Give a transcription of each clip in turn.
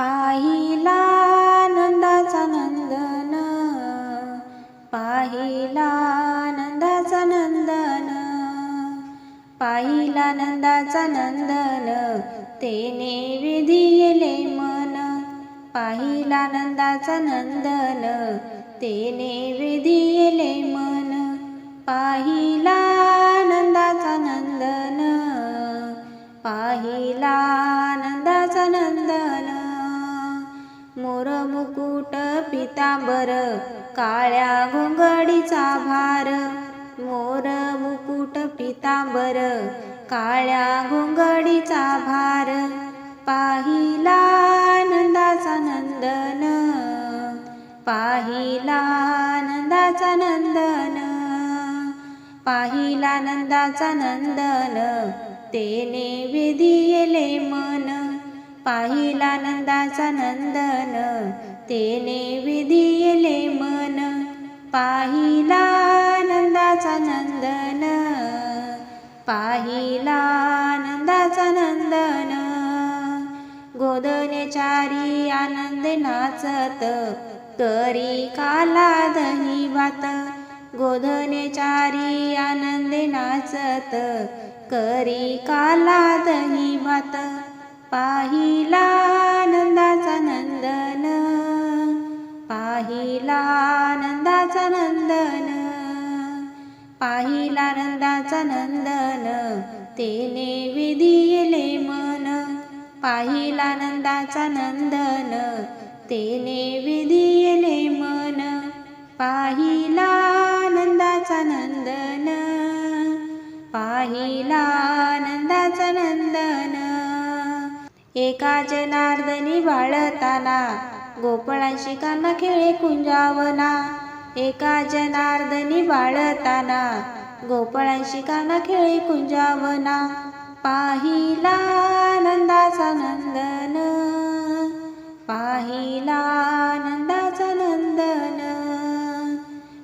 पाहिला नंदाचा नंदन पाहिला नंदाचा नंदन पाहिला नंदाचा नंदन तेने विधिले मन पाहिला नंदाचा नंदन तेने विधिले मन पाहिला नंदाचा नंदन पाहिला मोर मुकुट पितांबर काळ्या घोंगडीचा भार. मोर मुकुट पितांबर काळ्या घोंगडीचा भार. पाहिला आनंदाचा नंदन पाहिला आनंदाचा नंदन पाहिला नंदाचा नंदन. तेने विधिले मन पाहिला नंदाचा नंदन तेने विधिले मन. पाहिला नंदाचा नंदन पाहिला नंदाचा नंदन. गोदने चारी आनंद नाचत करी काला दही वात. गोधने चारी आनंद नाचत करी काला दही वात. पाहिला नंदाचा नंदन पाहिला नंदाचा नंदन पाहिला नंदाचा नंदन तेने विधिले मन पाहिला नंदाचा नंदन तेने विधिले मन पाहिला नंदाचा नंदन पाहिला एका जनार्दनी बाळताना गोपळांशी काना खेळे कुंजावना. एका जनार्दनी बाळताना गोपळांशी काना खेळे कुंजावना. पाहिला आनंदाचा नंदन पाहिला आनंदाचा नंदन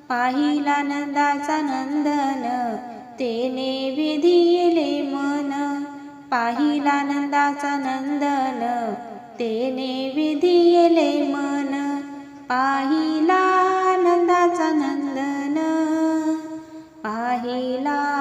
पाहिला नंदाचा नंदन. तेने विधिले मन पाहिला नंदाचा नंदन तेने विधियले मन. पाहिला नंदाचा नंदन पाहिला